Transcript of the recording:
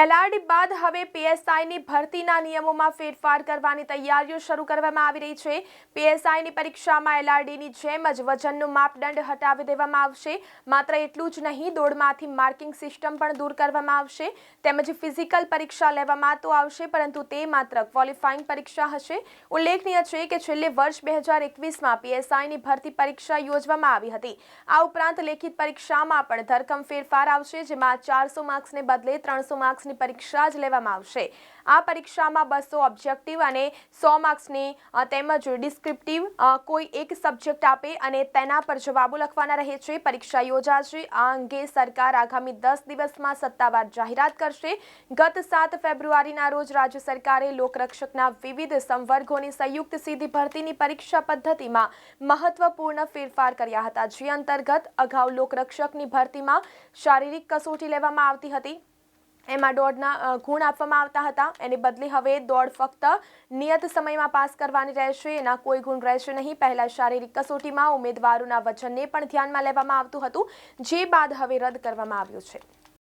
LRD બાદ હવે પીએસઆઈની ભરતીના નિયમોમાં ફેરફાર કરવાની તૈયારીઓ શરૂ કરવામાં આવી રહી છે. પીએસઆઈની પરીક્ષામાં એલઆરડીની જેમ જ વજનનું માપદંડ હટાવી દેવામાં આવશે. માત્ર એટલું જ નહીં, દોડમાંથી માર્કિંગ સિસ્ટમ પણ દૂર કરવામાં આવશે. તેમજ ફિઝિકલ પરીક્ષા લેવામાં તો આવશે, પરંતુ તે માત્ર ક્વોલિફાઈંગ પરીક્ષા હશે. ઉલ્લેખનીય છે કે છેલ્લે વર્ષ બે હજાર એકવીસમાં પીએસઆઈની ભરતી પરીક્ષા યોજવામાં આવી હતી. આ ઉપરાંત લેખિત પરીક્ષામાં પણ ધરખમ ફેરફાર આવશે, જેમાં ચારસો માર્ક્સને બદલે ત્રણસો માર્ક્સની પરીક્ષા જ લેવામાં આવશે. આ પરીક્ષામાં બસો ઓબ્જેક્ટિવ અને સો માર્ક્સની તેમજ ડિસ્ક્રિપ્ટિવ કોઈ એક સબ્જેક્ટ આપે અને તેના પર જવાબો લખવાના રહે છે. પરીક્ષા યોજાશે. આ અંગે સરકાર આગામી દસ દિવસમાં સત્તાવાર જાહેરાત કરશે. ગત સાત ફેબ્રુઆરીના રોજ રાજ્ય સરકારે લોકરક્ષકના વિવિધ સંવર્ગોની સંયુક્ત સીધી ભરતીની પરીક્ષા પદ્ધતિમાં મહત્વપૂર્ણ ફેરફાર કર્યા હતા. જે અંતર્ગત અગાઉ લોકરક્ષકની ભરતીમાં શારીરિક કસોટી લેવામાં આવતી હતી. એમાં દોડના ગુણ આપવામાં આવતા હતા. એને બદલે હવે દોડ ફક્ત નિયત સમયમાં પાસ કરવાની રહેશે. એના કોઈ ગુણ રહેશે નહીં. પહેલાં શારીરિક કસોટીમાં ઉમેદવારોના વજનને પણ ધ્યાનમાં લેવામાં આવતું હતું. જે બાદ હવે રદ કરવામાં આવ્યું છે.